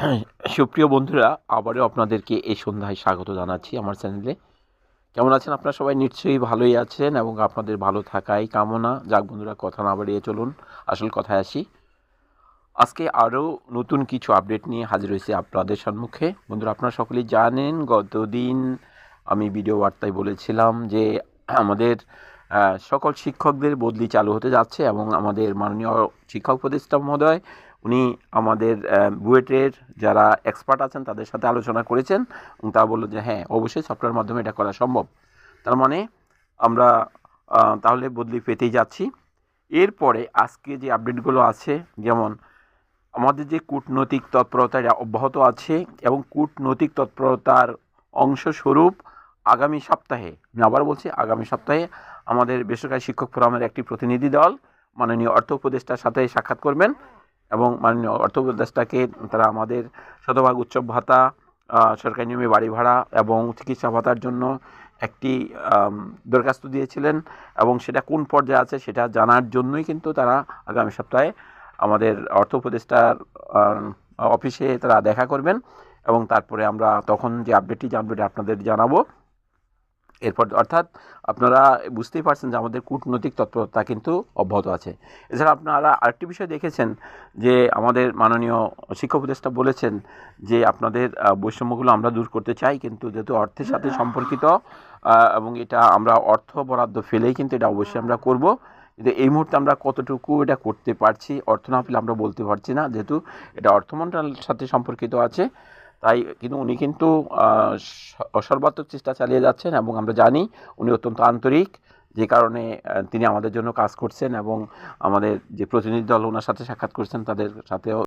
সুপ্রিয় বন্ধুরা, আবারও আপনাদেরকে এই সন্ধ্যায় স্বাগত জানাচ্ছি আমার চ্যানেলে। কেমন আছেন আপনারা সবাই? নিশ্চয়ই ভালোই আছেন এবং আপনাদের ভালো থাকাই কামনা। যাক বন্ধুরা, কথা না বাড়িয়ে চলুন, আসল কথায় আসি। আজকে আরও নতুন কিছু আপডেট নিয়ে হাজির হয়েছে আপনাদের সম্মুখে। বন্ধুরা, আপনারা সকলেই জানেন, গতদিন আমি ভিডিও বার্তায় বলেছিলাম যে আমাদের সকল শিক্ষকদের বদলি চালু হতে যাচ্ছে এবং আমাদের মাননীয় শিক্ষক উপদেষ্টা মহোদয় উনি আমাদের বুয়েটের যারা এক্সপার্ট আছেন তাদের সাথে আলোচনা করেছেন এবং তারা বলল যে হ্যাঁ অবশ্যই সফটওয়্যার মাধ্যমে এটা করা সম্ভব। তার মানে আমরা তাহলে বদলি পেতেই যাচ্ছি। এরপরে আজকে যে আপডেটগুলো আছে, যেমন আমাদের যে কূটনৈতিক তৎপরতা অব্যাহত আছে এবং কূটনৈতিক তৎপরতার অংশস্বরূপ আগামী সপ্তাহে, আমি আবার বলছি আগামী সপ্তাহে আমাদের বেসরকারি শিক্ষক ফোরামের একটি প্রতিনিধি দল, মাননীয় অর্থ উপদেষ্টার সাথে সাক্ষাৎ করবেন। এবং মাননীয় অর্থ উপদেষ্টাকে তারা আমাদের শতভাগ উৎসব ভাতা সরকারি নিয়মে বাড়ি ভাড়া এবং চিকিৎসা ভাতার জন্য একটি দরখাস্ত দিয়েছিলেন এবং সেটা কোন পর্যায়ে আছে সেটা জানার জন্যই কিন্তু তারা আগামী সপ্তাহে আমাদের অর্থ উপদেষ্টার অফিসে তারা দেখা করবেন এবং তারপরে আমরা তখন যে আপডেটটি জানব এটা আপনাদের জানাব। এরপর অর্থাৎ আপনারা বুঝতেই পারছেন যে আমাদের কূটনৈতিক তৎপরতা কিন্তু অব্যাহত আছে। এছাড়া আপনারা আরেকটি বিষয় দেখেছেন যে আমাদের মাননীয় শিক্ষা উপদেষ্টা বলেছেন যে আপনাদের বৈষম্যগুলো আমরা দূর করতে চাই, কিন্তু যেহেতু অর্থের সাথে সম্পর্কিত এবং এটা আমরা অর্থ বরাদ্দ ফেলেই কিন্তু এটা অবশ্যই আমরা করব। কিন্তু এই মুহূর্তে আমরা কতটুকু এটা করতে পারছি, অর্থ না পেলে আমরা বলতে পারছি না, যেহেতু এটা অর্থ মন্ত্রণালয়ের সাথে সম্পর্কিত আছে। তাই কিন্তু উনি কিন্তু সর্বাত্মক চেষ্টা চালিয়ে যাচ্ছেন এবং আমরা জানি উনি অত্যন্ত আন্তরিক। যে কারণে তিনি আমাদের জন্য কাজ করছেন এবং আমাদের যে প্রতিনিধি দল ওনার সাথে সাক্ষাৎ করছেন, তাদের সাথেও